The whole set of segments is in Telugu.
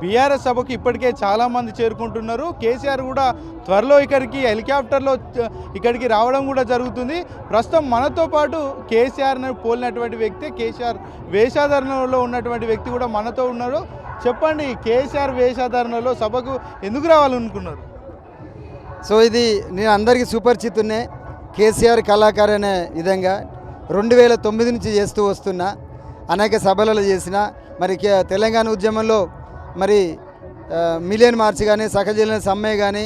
బీఆర్ఎస్ సభకు ఇప్పటికే చాలామంది చేరుకుంటున్నారు. కేసీఆర్ కూడా త్వరలో ఇక్కడికి హెలికాప్టర్లో ఇక్కడికి రావడం కూడా జరుగుతుంది. ప్రస్తుతం మనతో పాటు కేసీఆర్ను పోలినటువంటి వ్యక్తి కేసీఆర్ వేషాధారణలో ఉన్నటువంటి వ్యక్తి కూడా మనతో ఉన్నారు. చెప్పండి కేసీఆర్ వేషాధారణలో సభకు ఎందుకు రావాలనుకున్నారు? సో ఇది నేను అందరికీ సుపరిచితున్నే కేసీఆర్ కళాకారు అనే విధంగా రెండు వేల తొమ్మిది నుంచి చేస్తూ వస్తున్నా అనేక సభలలో చేసిన మరి తెలంగాణ ఉద్యమంలో మరి మిలియన్ మార్చ్ కానీ సహజీవన సమ్మె కానీ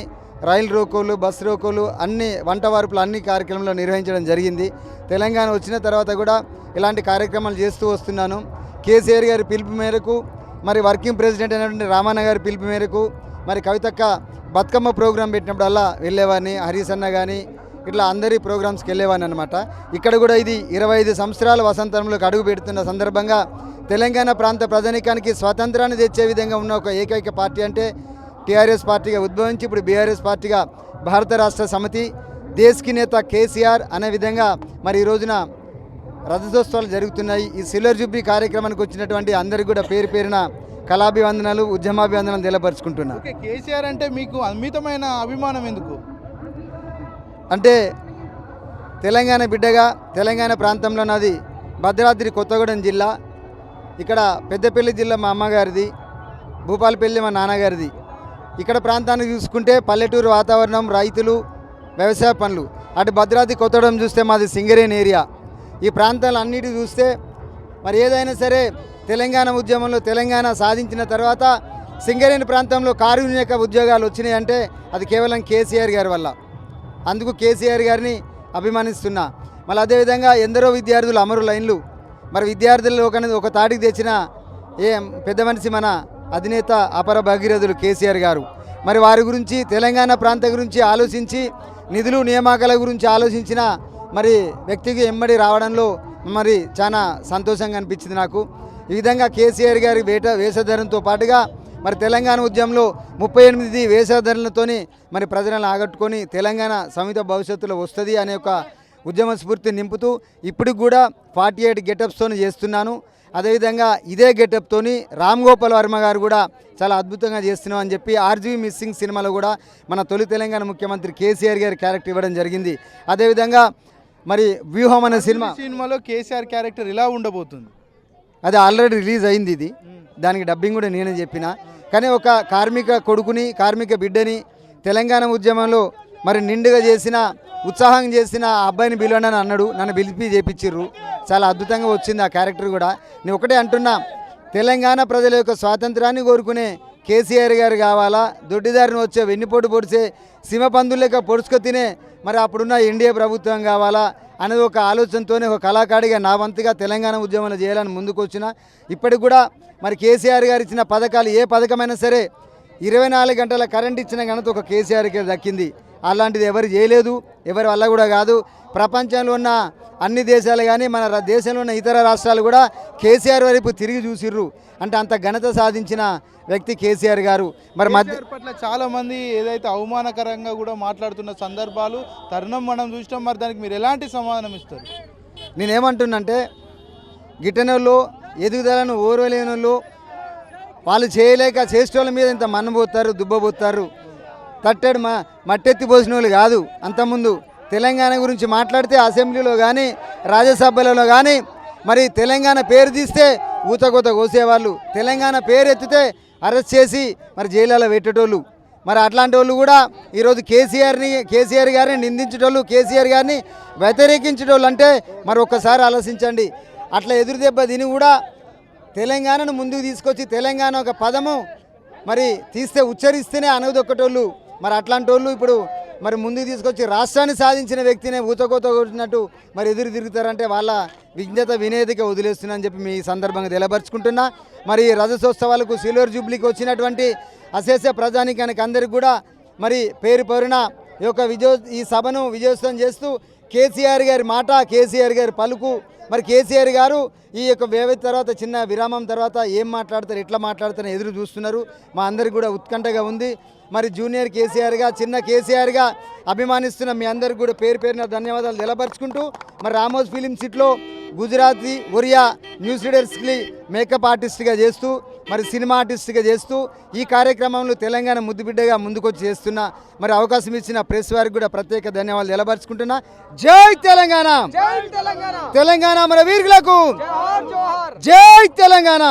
రైలు రోకోలు బస్సు రోకోలు అన్ని వంట వార్పులు అన్ని కార్యక్రమంలో నిర్వహించడం జరిగింది. తెలంగాణ వచ్చిన తర్వాత కూడా ఇలాంటి కార్యక్రమాలు చేస్తూ వస్తున్నాను. కేసీఆర్ గారి పిలుపు మేరకు మరి వర్కింగ్ ప్రెసిడెంట్ అయినటువంటి రామన్న గారి పిలుపు మేరకు మరి కవితక్క బతుకమ్మ ప్రోగ్రాం పెట్టినప్పుడల్లా వెళ్ళేవాడిని హరీష్ అన్న కానీ ఇట్లా అందరి ప్రోగ్రామ్స్కి వెళ్ళేవాడిని అనమాట ఇక్కడ కూడా ఇది ఇరవై ఐదు సంవత్సరాల వసంతంలోకి అడుగు పెడుతున్న సందర్భంగా తెలంగాణ ప్రాంత ప్రజానికానికి స్వాతంత్రాన్ని తెచ్చే విధంగా ఉన్న ఒక ఏకైక పార్టీ అంటే టీఆర్ఎస్ పార్టీగా ఉద్భవించి ఇప్పుడు బీఆర్ఎస్ పార్టీగా భారత రాష్ట్ర సమితి దేశకి నేత కేసీఆర్ అనే విధంగా మరి ఈ రోజున రథోత్సవాలు జరుగుతున్నాయి. ఈ సిల్వర్ జూబ్లీ కార్యక్రమానికి వచ్చినటువంటి అందరికీ కూడా పేరు పేరున కళాభివందనాలు ఉద్యమాభివందనాలు తెలపరుచుకుంటున్నా ఓకే కేసీఆర్ అంటే మీకు అమితమైన అభిమానం ఎందుకు? అంటే తెలంగాణ బిడ్డగా తెలంగాణ ప్రాంతంలో నాది భద్రాద్రి కొత్తగూడెం జిల్లా. ఇక్కడ పెద్దపల్లి జిల్లా మా అమ్మగారిది భూపాలపల్లి మా నాన్నగారిది. ఇక్కడ ప్రాంతాన్ని చూసుకుంటే పల్లెటూరు వాతావరణం రైతులు వ్యవసాయ పనులు. అటు భద్రాద్రి కొత్తడం చూస్తే మాది సింగరేణి ఏరియా. ఈ ప్రాంతాలు అన్నిటి చూస్తే మరి ఏదైనా సరే తెలంగాణ ఉద్యమంలో తెలంగాణ సాధించిన తర్వాత సింగరేణి ప్రాంతంలో కార్మిక ఉద్యోగాలు వచ్చినాయంటే అది కేవలం కేసీఆర్ గారి వల్ల. అందుకు కేసీఆర్ గారిని అభిమానిస్తున్నా. మళ్ళీ అదేవిధంగా ఎందరో విద్యార్థులు అమరు లైన్లు మరి విద్యార్థుల్లో ఒక ఒక తాటికి తెచ్చిన ఏ పెద్ద మనిషి మన అధినేత అపర భగీరథులు కేసీఆర్ గారు. మరి వారి గురించి తెలంగాణ ప్రాంతం గురించి ఆలోచించి నిధులు నియామకాల గురించి ఆలోచించిన మరి వ్యక్తికి ఎమ్మడి రావడంలో మరి చాలా సంతోషంగా అనిపించింది నాకు. ఈ విధంగా కేసీఆర్ గారి వేట వేషధరంతో పాటుగా మరి తెలంగాణ ఉద్యమంలో ముప్పై ఎనిమిది వేషధరలతోని మరి ప్రజలను ఆగట్టుకొని తెలంగాణ సమిత భవిష్యత్తులో వస్తుంది అనే ఒక ఉద్యమ స్ఫూర్తి నింపుతూ ఇప్పుడు కూడా ఫార్టీ ఎయిట్ గెటప్స్తోని చేస్తున్నాను. అదేవిధంగా ఇదే గెటప్తోని రామ్ గోపాల్ వర్మ గారు కూడా చాలా అద్భుతంగా చేస్తున్నాం అని చెప్పి ఆర్జీవీ మిస్సింగ్ సినిమాలో కూడా మన తొలి తెలంగాణ ముఖ్యమంత్రి కేసీఆర్ గారి క్యారెక్టర్ ఇవ్వడం జరిగింది. అదేవిధంగా మరి వ్యూహం అనే సినిమా సినిమాలో కేసీఆర్ క్యారెక్టర్ ఇలా ఉండబోతుంది. అది ఆల్రెడీ రిలీజ్ అయింది ఇది. దానికి డబ్బింగ్ కూడా నేనే చెప్పిన. కానీ ఒక కార్మిక కొడుకుని కార్మిక బిడ్డని తెలంగాణ ఉద్యమంలో మరి నిండుగా చేసిన ఉత్సాహం చేసిన ఆ అబ్బాయిని పిలవండి అని అన్నాడు. నన్ను పిలిపి చేపించిర్రు. చాలా అద్భుతంగా వచ్చింది ఆ క్యారెక్టర్ కూడా. నేను ఒకటే అంటున్నా తెలంగాణ ప్రజల యొక్క స్వాతంత్రాన్ని కోరుకునే కేసీఆర్ గారు కావాలా? దొడ్డిదారిని వచ్చే వెన్నుపోటు పొడిచే సింహపందులు పందులేక పొడుచుకు తినే మరి అప్పుడున్న ఎన్డీఏ ప్రభుత్వం కావాలా? అనేది ఒక ఆలోచనతోనే ఒక కళాకారిగా నా వంతుగా తెలంగాణ ఉద్యమంలో చేయాలని ముందుకు వచ్చిన ఇప్పటికి కూడా మరి కేసీఆర్ గారు ఇచ్చిన పథకాలు ఏ పథకమైనా సరే ఇరవై నాలుగు గంటల కరెంట్ ఇచ్చిన ఘనత ఒక కేసీఆర్ గారు దక్కింది. అలాంటిది ఎవరు చేయలేదు ఎవరి వల్ల కూడా కాదు. ప్రపంచంలో ఉన్న అన్ని దేశాలు కానీ మన దేశంలో ఉన్న ఇతర రాష్ట్రాలు కూడా కేసీఆర్ వైపు తిరిగి చూసిర్రు. అంటే అంత ఘనత సాధించిన వ్యక్తి కేసీఆర్ గారు. మరి మధ్య పట్ల చాలా మంది ఏదైతే అవమానకరంగా కూడా మాట్లాడుతున్న సందర్భాలు తరుణం మనం చూసినాం. మరి దానికి మీరు ఎలాంటి సమాధానం ఇస్తారు? నేనేమంటున్నంటే గిట్టనోళ్ళు ఎదుగుదలను ఓర్వలేని వాళ్ళు వాళ్ళు చేయలేక చేసేటోళ్ళ మీద ఇంత మన్నబోతారు దుబ్బబోతారు తట్టడు మా మట్టెత్తి పోసిన వాళ్ళు కాదు. అంతకుముందు తెలంగాణ గురించి మాట్లాడితే అసెంబ్లీలో కానీ రాజ్యసభలలో కానీ మరి తెలంగాణ పేరు తీస్తే ఊతకోత కోసేవాళ్ళు. తెలంగాణ పేరు ఎత్తితే అరెస్ట్ చేసి మరి జైలలో పెట్టేటోళ్ళు. మరి అట్లాంటి వాళ్ళు కూడా ఈరోజు కేసీఆర్ని కేసీఆర్ గారిని నిందించేటోళ్ళు కేసీఆర్ గారిని వ్యతిరేకించేటోళ్ళు అంటే మరి ఒక్కసారి ఆలోచించండి. అట్లా ఎదురు దెబ్బ తిని కూడా తెలంగాణను ముందుకు తీసుకొచ్చి తెలంగాణ ఒక పదము మరి తీస్తే ఉచ్చరిస్తేనే అనగదొక్కటోళ్ళు. మరి అట్లాంటి వాళ్ళు ఇప్పుడు మరి ముందుకు తీసుకొచ్చి రాష్ట్రాన్ని సాధించిన వ్యక్తినే ఊతకోత కొట్టినట్టు మరి ఎదురు తిరుగుతారంటే వాళ్ళ విజ్ఞత వినేదిక వదిలేస్తున్నానని చెప్పి మీ సందర్భంగా తెలపరుచుకుంటున్నా. మరి రజతోత్సవాలకు సిల్వర్ జూబ్లీకి వచ్చినటువంటి అశేష ప్రజానికానికి అందరికి కూడా మరి పేరు పేరున ఈ యొక్క విజయో ఈ సభను విజయోత్సవం చేస్తూ కేసీఆర్ గారి మాట కేసీఆర్ గారి పలుకు. మరి కేసీఆర్ గారు ఈ యొక్క వ్యవధి తర్వాత చిన్న విరామం తర్వాత ఏం మాట్లాడతారు ఎట్లా మాట్లాడతారో ఎదురు చూస్తున్నారు. మా అందరికి కూడా ఉత్కంఠగా ఉంది. మరి జూనియర్ కేసీఆర్గా చిన్న కేసీఆర్గా అభిమానిస్తున్న మీ అందరికి కూడా పేరు పేరున ధన్యవాదాలు తెలపరుచుకుంటూ మరి రామోజ్ ఫిలిం సిట్లో గుజరాతీ ఒరియా న్యూస్ లీడర్స్కి మేకప్ ఆర్టిస్ట్గా చేస్తూ మరి సినిమా ఆర్టిస్ట్గా చేస్తూ ఈ కార్యక్రమంలో తెలంగాణ ముద్దుబిడ్డగా ముందుకొచ్చి చేస్తున్న మరి అవకాశం ఇచ్చిన ప్రెస్ వారికి కూడా ప్రత్యేక ధన్యవాదాలు నిలబరుచుకుంటున్నా జై తెలంగాణ! తెలంగాణ! మన వీరులకు! జై తెలంగాణ!